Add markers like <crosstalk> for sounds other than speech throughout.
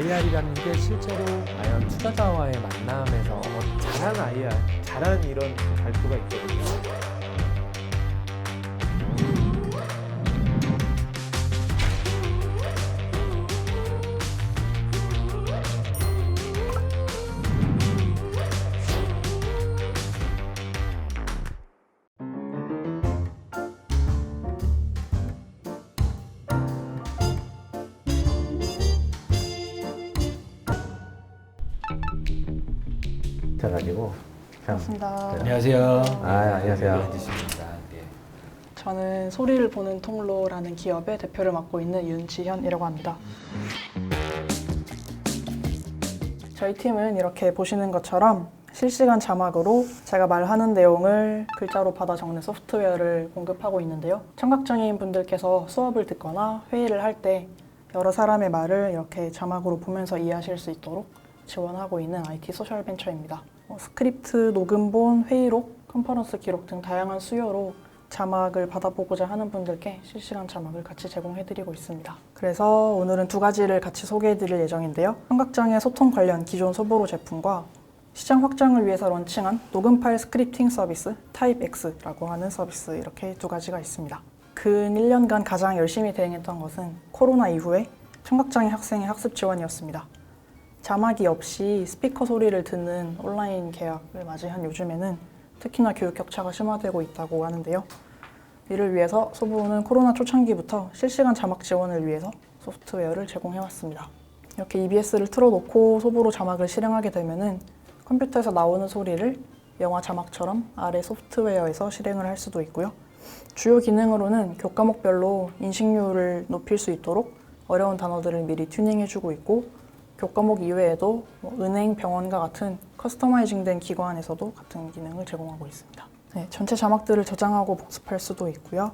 IR이라는 게 실제로 과연 투자자와의 만남에서 어, 잘한 IR, 잘한 이런 발표가 있거든요. 가지고 반갑습니다. 안녕하세요. 아, 안녕하세요. 앉으십니다. 예. 저는 소리를 보는 통로라는 기업의 대표를 맡고 있는 윤지현이라고 합니다. 저희 팀은 이렇게 보시는 것처럼 실시간 자막으로 제가 말하는 내용을 글자로 받아 적는 소프트웨어를 공급하고 있는데요. 청각장애인 분들께서 수업을 듣거나 회의를 할 때 여러 사람의 말을 이렇게 자막으로 보면서 이해하실 수 있도록 지원하고 있는 IT 소셜 벤처입니다. 어, 스크립트, 녹음본, 회의록, 컨퍼런스 기록 등 다양한 수요로 자막을 받아보고자 하는 분들께 실시간 자막을 같이 제공해드리고 있습니다. 그래서 오늘은 두 가지를 같이 소개해드릴 예정인데요. 청각장애 소통 관련 기존 소보로 제품과 시장 확장을 위해서 런칭한 녹음 파일 스크립팅 서비스 타입X라고 하는 서비스 이렇게 두 가지가 있습니다. 근 1년간 가장 열심히 대응했던 것은 코로나 이후에 청각장애 학생의 학습 지원이었습니다. 자막이 없이 스피커 소리를 듣는 온라인 계약을 맞이한 요즘에는 특히나 교육 격차가 심화되고 있다고 하는데요. 이를 위해서 소부는 코로나 초창기부터 실시간 자막 지원을 위해서 소프트웨어를 제공해왔습니다. 이렇게 EBS를 틀어놓고 소보로 자막을 실행하게 되면은 컴퓨터에서 나오는 소리를 영화 자막처럼 아래 소프트웨어에서 실행을 할 수도 있고요. 주요 기능으로는 교과목별로 인식률을 높일 수 있도록 어려운 단어들을 미리 튜닝해주고 있고 교과목 이외에도 뭐 은행, 병원과 같은 커스터마이징된 기관에서도 같은 기능을 제공하고 있습니다. 네, 전체 자막들을 저장하고 복습할 수도 있고요.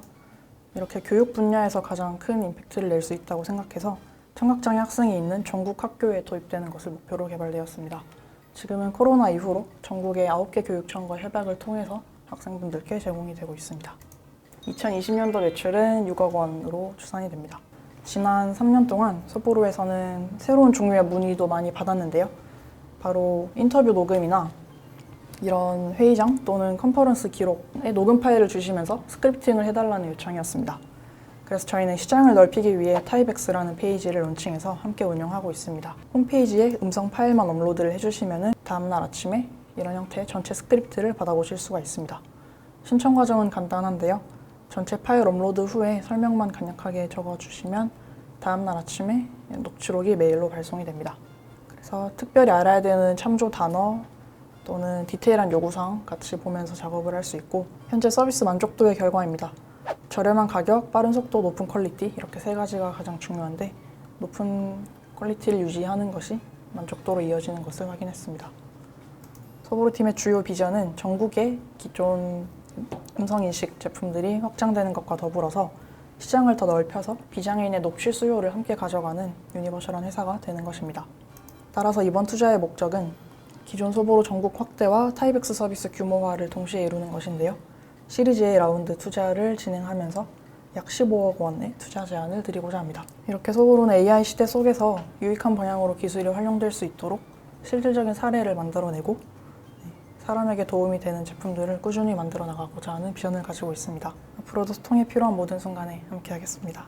이렇게 교육 분야에서 가장 큰 임팩트를 낼 수 있다고 생각해서 청각장애 학생이 있는 전국 학교에 도입되는 것을 목표로 개발되었습니다. 지금은 코로나 이후로 전국의 9개 교육청과 협약을 통해서 학생분들께 제공이 되고 있습니다. 2020년도 매출은 6억 원으로 추산이 됩니다. 지난 3년 동안 소보로에서는 새로운 종류의 문의도 많이 받았는데요. 바로 인터뷰 녹음이나 이런 회의장 또는 컨퍼런스 기록에 녹음 파일을 주시면서 스크립팅을 해달라는 요청이었습니다. 그래서 저희는 시장을 넓히기 위해 타입엑스라는 페이지를 론칭해서 함께 운영하고 있습니다. 홈페이지에 음성 파일만 업로드를 해주시면 다음날 아침에 이런 형태의 전체 스크립트를 받아보실 수가 있습니다. 신청 과정은 간단한데요. 전체 파일 업로드 후에 설명만 간략하게 적어주시면 다음날 아침에 녹취록이 메일로 발송이 됩니다. 그래서 특별히 알아야 되는 참조 단어 또는 디테일한 요구사항 같이 보면서 작업을 할 수 있고 현재 서비스 만족도의 결과입니다. 저렴한 가격, 빠른 속도, 높은 퀄리티 이렇게 세 가지가 가장 중요한데 높은 퀄리티를 유지하는 것이 만족도로 이어지는 것을 확인했습니다. 소보로 팀의 주요 비전은 전국의 기존 음성 인식 제품들이 확장되는 것과 더불어서 시장을 더 넓혀서 비장애인의 녹취 수요를 함께 가져가는 유니버셜한 회사가 되는 것입니다. 따라서 이번 투자의 목적은 기존 소보로 전국 확대와 타이백스 서비스 규모화를 동시에 이루는 것인데요. 시리즈 A 라운드 투자를 진행하면서 약 15억 원의 투자 제안을 드리고자 합니다. 이렇게 소보로는 AI 시대 속에서 유익한 방향으로 기술이 활용될 수 있도록 실질적인 사례를 만들어내고 네, 사람에게 도움이 되는 제품들을 꾸준히 만들어 나가고자 하는 비전을 가지고 있습니다. 앞으로도 소통이 필요한 모든 순간에 함께하겠습니다.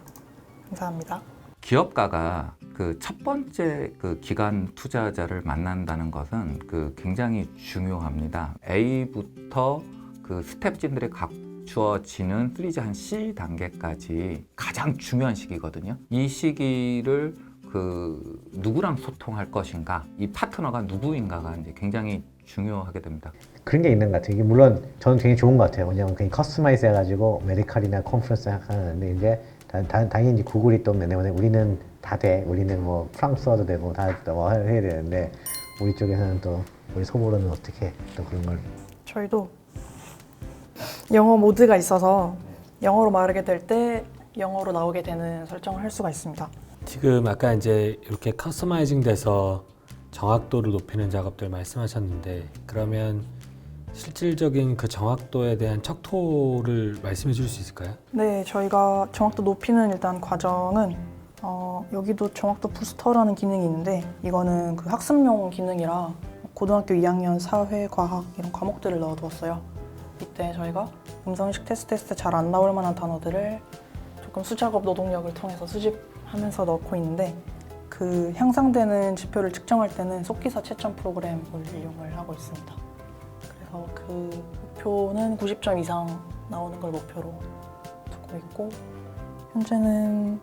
감사합니다. 기업가가 그 첫 번째 그 기관 투자자를 만난다는 것은 그 굉장히 중요합니다. A부터 그 스텝진들이 갖추어지는 3G 한 C 단계까지 가장 중요한 시기거든요. 이 시기를 그 누구랑 소통할 것인가, 이 파트너가 누구인가가 이제 굉장히 중요하게 됩니다. 그런 게 있는 것 같아요. 이게 물론 저는 되게 좋은 것 같아요. 왜냐면 그냥 커스터마이즈 해가지고 메디칼이나 컨퍼런스 하는데 이제 다, 다, 당연히 구글이 또 내보내 우리는 다 돼. 우리는 뭐 프랑스어도 되고 다 뭐 해야 되는데 우리 쪽에서는 또 우리 소보로는 어떻게 또 그런 걸 저희도 영어 모드가 있어서 영어로 말하게 될 때 영어로 나오게 되는 설정을 할 수가 있습니다. 지금 아까 이제 이렇게 커스터마이징 돼서 정확도를 높이는 작업들 말씀하셨는데 그러면 실질적인 그 정확도에 대한 척도를 말씀해 줄 수 있을까요? 네, 저희가 정확도 높이는 일단 과정은 어, 여기도 정확도 부스터라는 기능이 있는데 이거는 그 학습용 기능이라 고등학교 2학년 사회, 과학 이런 과목들을 넣어두었어요. 이때 저희가 음성인식 테스트 했을 때잘안 나올 만한 단어들을 조금 수작업 노동력을 통해서 수집하면서 넣고 있는데 그 향상되는 지표를 측정할 때는 속기사 채점 프로그램을 이용을 하고 있습니다. 그래서 그 목표는 90점 이상 나오는 걸 목표로 두고 있고 현재는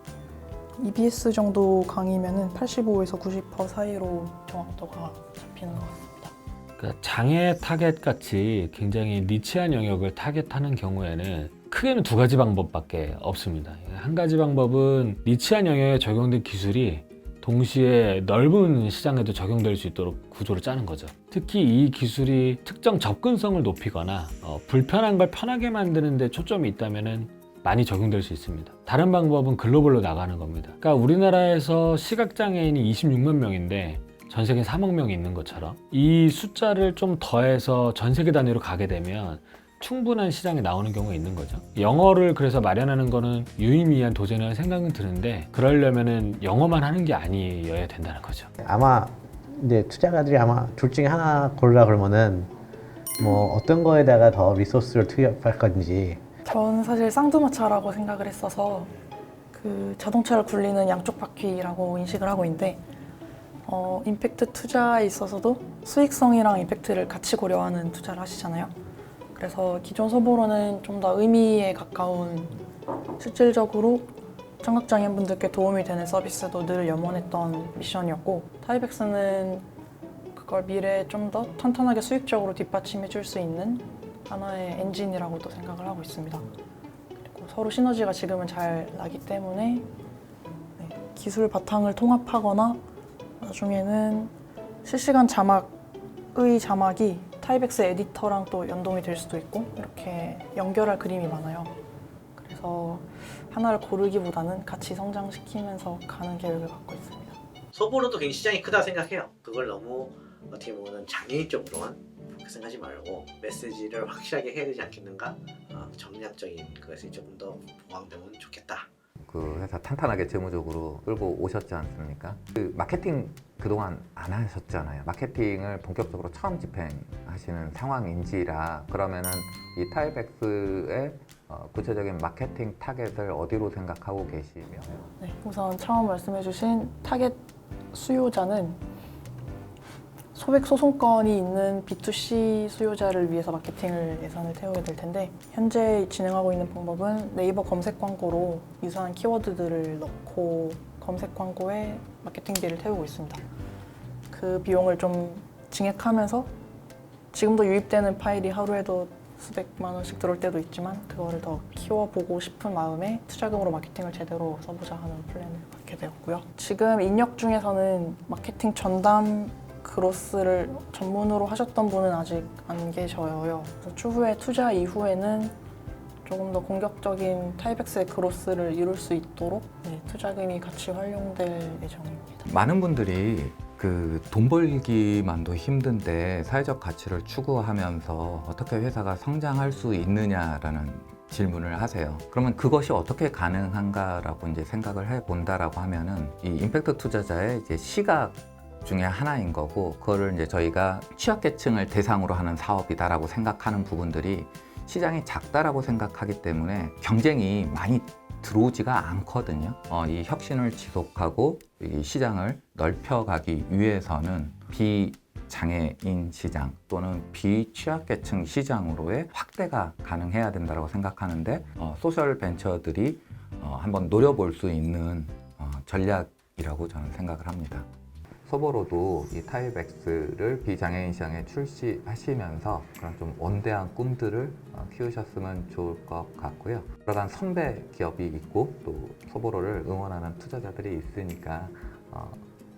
EBS 정도 강의면은 85에서 90% 사이로 정확도가 잡히는 것 같습니다. 그러니까 장애 타겟 같이 굉장히 니치한 영역을 타겟하는 경우에는 크게는 두 가지 방법밖에 없습니다. 한 가지 방법은 니치한 영역에 적용된 기술이 동시에 넓은 시장에도 적용될 수 있도록 구조를 짜는 거죠. 특히 이 기술이 특정 접근성을 높이거나 어, 불편한 걸 편하게 만드는 데 초점이 있다면 많이 적용될 수 있습니다. 다른 방법은 글로벌로 나가는 겁니다. 그러니까 우리나라에서 시각장애인이 26만 명인데 전 세계 3억 명이 있는 것처럼 이 숫자를 좀 더해서 전 세계 단위로 가게 되면 충분한 시장에 나오는 경우가 있는 거죠. 영어를 그래서 마련하는 거는 유의미한 도전이라는 생각은 드는데 그러려면은 영어만 하는 게 아니어야 된다는 거죠. 아마 이제 투자가들이 아마 둘 중에 하나 고르라 그러면은 뭐 어떤 거에다가 더 리소스를 투입할 건지 저는 사실 쌍두마차라고 생각을 했어서 그 자동차를 굴리는 양쪽 바퀴라고 인식을 하고 있는데 어, 임팩트 투자에 있어서도 수익성이랑 임팩트를 같이 고려하는 투자를 하시잖아요. 그래서 기존 소보로는 좀 더 의미에 가까운 실질적으로 청각장애인 분들께 도움이 되는 서비스도 늘 염원했던 미션이었고 타이백스는 그걸 미래에 좀 더 탄탄하게 수익적으로 뒷받침해 줄 수 있는 하나의 엔진이라고도 생각을 하고 있습니다. 그리고 서로 시너지가 지금은 잘 나기 때문에 네, 기술 바탕을 통합하거나 나중에는 실시간 자막의 자막이 타이백스 에디터랑 또 연동이 될 수도 있고 이렇게 연결할 그림이 많아요. 그래서 하나를 고르기보다는 같이 성장시키면서 가는 계획을 갖고 있습니다. 소보로도 굉장히 시장이 크다 생각해요. 그걸 너무 어떻게 보면 장애인 쪽으로만 생각하지 말고 메시지를 확실하게 해야 되지 않겠는가? 어, 정략적인 그것이 조금 더 보강되면 좋겠다. 그 회사 탄탄하게 재무적으로 끌고 오셨지 않습니까? 그 마케팅 그동안 안 하셨잖아요. 마케팅을 본격적으로 처음 집행하시는 상황인지라 그러면은 이 타이백스의 어, 구체적인 마케팅 타겟을 어디로 생각하고 계시며 네, 우선 처음 말씀해주신 타겟 수요자는 소액 소송건이 있는 B2C 수요자를 위해서 마케팅을 예산을 태우게 될 텐데 현재 진행하고 있는 방법은 네이버 검색 광고로 유사한 키워드들을 넣고 검색 광고에 마케팅비를 태우고 있습니다. 그 비용을 좀 증액하면서 지금도 유입되는 파일이 하루에도 수백만 원씩 들어올 때도 있지만 그거를 더 키워보고 싶은 마음에 투자금으로 마케팅을 제대로 써보자 하는 플랜을 갖게 되었고요. 지금 인력 중에서는 마케팅 전담 그로스를 전문으로 하셨던 분은 아직 안 계셔요. 추후에 투자 이후에는 조금 더 공격적인 타이백스의 그로스를 이룰 수 있도록 네, 투자금이 같이 활용될 예정입니다. 많은 분들이 그 돈 벌기만도 힘든데 사회적 가치를 추구하면서 어떻게 회사가 성장할 수 있느냐라는 질문을 하세요. 그러면 그것이 어떻게 가능한가라고 이제 생각을 해 본다라고 하면은 이 임팩트 투자자의 이제 시각 중에 하나인 거고 그거를 이제 저희가 취약계층을 대상으로 하는 사업이다라고 생각하는 부분들이 시장이 작다라고 생각하기 때문에 경쟁이 많이 들어오지가 않거든요. 어, 이 혁신을 지속하고 이 시장을 넓혀가기 위해서는 비 장애인 시장 또는 비취약계층 시장으로의 확대가 가능해야 된다고 생각하는데 어, 소셜 벤처들이 어, 한번 노려볼 수 있는 어, 전략이라고 저는 생각을 합니다. 소보로도 이 타이백스를 비장애인 시장에 출시하시면서 그런 좀 원대한 꿈들을 어, 키우셨으면 좋을 것 같고요. 그러한 선배 기업이 있고 또 소보로를 응원하는 투자자들이 있으니까 어,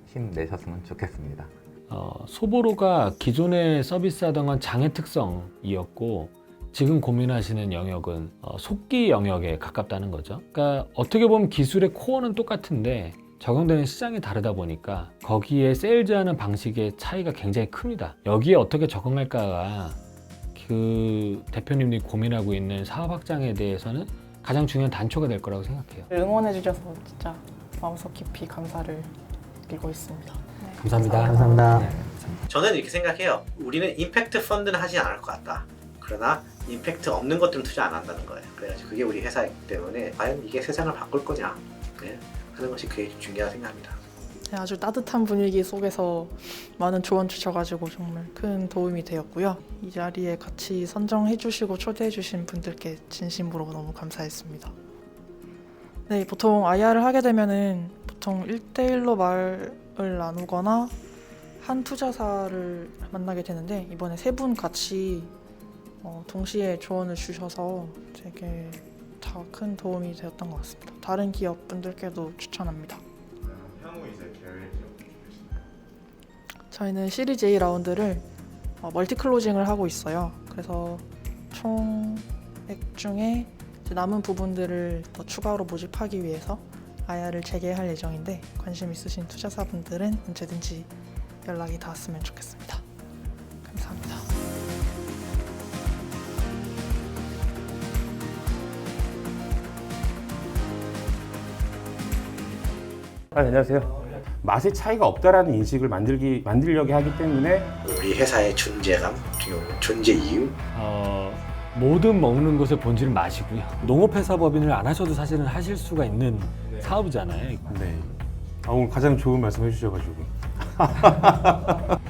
힘내셨으면 좋겠습니다. 어, 소보로가 기존에 서비스하던 건 장애 특성이었고 지금 고민하시는 영역은 어, 속기 영역에 가깝다는 거죠. 그러니까 어떻게 보면 기술의 코어는 똑같은데 적용되는 시장이 다르다 보니까 거기에 세일즈하는 방식의 차이가 굉장히 큽니다. 여기에 어떻게 적응할까가 그 대표님들이 고민하고 있는 사업 확장에 대해서는 가장 중요한 단초가 될 거라고 생각해요. 응원해 주셔서 진짜 마음속 깊이 감사를 드리고 있습니다. 네, 감사합니다. 감사합니다. 네. 저는 이렇게 생각해요. 우리는 임팩트 펀드는 하지 않을 것 같다. 그러나 임팩트 없는 것들은 투자 안 한다는 거예요. 그래가지고 그게 우리 회사이기 때문에 과연 이게 세상을 바꿀 거냐 네, 하는 것이 그게 중요하다 생각합니다. 네, 아주 따뜻한 분위기 속에서 많은 조언 주셔가지고 정말 큰 도움이 되었고요. 이 자리에 같이 선정해주시고 초대해주신 분들께 진심으로 너무 감사했습니다. 네, 보통 IR을 하게 되면은 보통 1대1로 말을 나누거나 한 투자사를 만나게 되는데 이번에 세 분 같이 어, 동시에 조언을 주셔서 되게 다 큰 도움이 되었던 것 같습니다. 다른 기업 분들께도 추천합니다. 향후 이제 계획이 어떻게 되시나요? 저희는 시리즈 A 라운드를 어, 멀티 클로징을 하고 있어요. 그래서 총액 중에 이제 남은 부분들을 더 추가로 모집하기 위해서 IR을 재개할 예정인데 관심 있으신 투자사분들은 언제든지 연락이 닿았으면 좋겠습니다. 아, 안녕하세요. 맛의 차이가 없다라는 인식을 만들기 만들려고 하기 때문에 우리 회사의 존재감, 존재 이유 어, 모든 먹는 것의 본질은 맛이고요. 농업회사 법인을 안 하셔도 사실은 하실 수가 있는 사업이잖아요. 네. 아, 오늘 가장 좋은 말씀 해주셔가지고 <laughs>